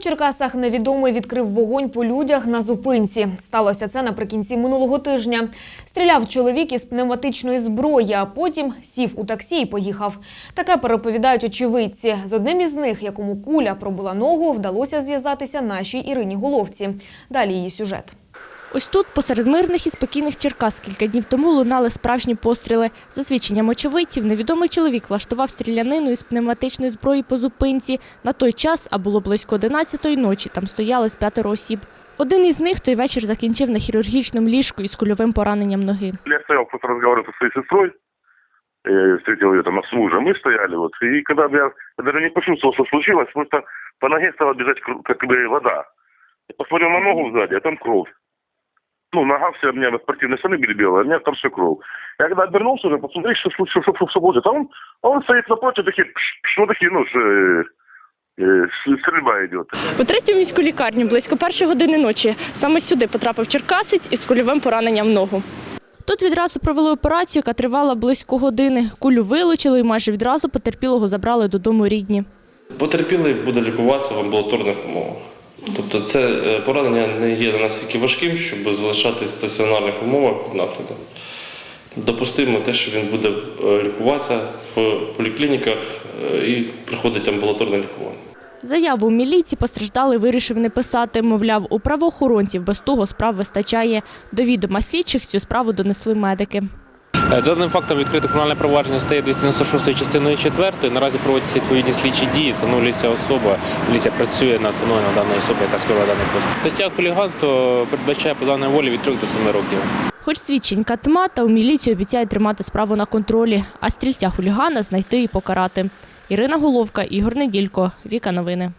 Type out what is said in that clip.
Черкасах невідомий відкрив вогонь по людях на зупинці. Сталося це наприкінці минулого тижня. Стріляв чоловік із пневматичної зброї, а потім сів у таксі і поїхав. Таке переповідають очевидці. З одним із них, якому куля пробила ногу, вдалося зв'язатися нашій Ірині Головці. Далі її сюжет. Ось тут, посеред мирних і спокійних Черкас, кілька днів тому лунали справжні постріли. За свідченням очевидців, невідомий чоловік влаштував стрілянину із пневматичної зброї по зупинці. На той час, а було близько 11-ї ночі, там стояли з п'ятеро осіб. Один із них той вечір закінчив на хірургічному ліжку із кульовим пораненням ноги. Я стоял, просто разговаривал со своей сестрой, э, встретил ее там с мужем, мы стояли вот. И когда я, я даже не почувствовал, что случилось, просто по ноге стала бежать кр- как бы вода. Я посмотрел на ногу сзади, а там кровь. Ну, нога вся у меня спортивные штаны были белые, а у меня там все кровь. Я когда обернулся уже, посмотри, что, что, что, что, что будет. А он, а он стоит напротив, такие, пш, пш, ну, такие, ну, ж, э, э, с- стрельба идет. У третю міську лікарню близько першої години ночі саме сюди потрапив черкасець із кульовим пораненням в ногу. Тут відразу провели операцію, яка тривала близько години. Кулю вилучили і майже відразу потерпілого забрали додому рідні. Потерпілий буде лікуватися в амбулаторних умовах. Тобто це е, поранення не є настільки важким, щоб залишатися в стаціонарних умовах під наглядом. Допустимо те, що він буде е, лікуватися в поліклініках е, і приходить амбулаторне лікування. Заяву у міліції постраждалий вирішив не писати. Мовляв, у правоохоронців без того справ вистачає. До відома слідчих цю справу донесли медики. Е, За даним фактом відкрите кримінальне провадження стає 296 частиною 4. Наразі проводяться відповідні слідчі дії, встановлюється особа. Поліція працює над встановленням даної особи, яка скоїла даний поступ. Стаття хуліганство передбачає позбавлення волі від 3 до 7 років. Хоч свідчень катма, та у міліції обіцяють тримати справу на контролі, а стрільця хулігана знайти і покарати. Ірина Головка, Ігор Неділько, Віка Новини.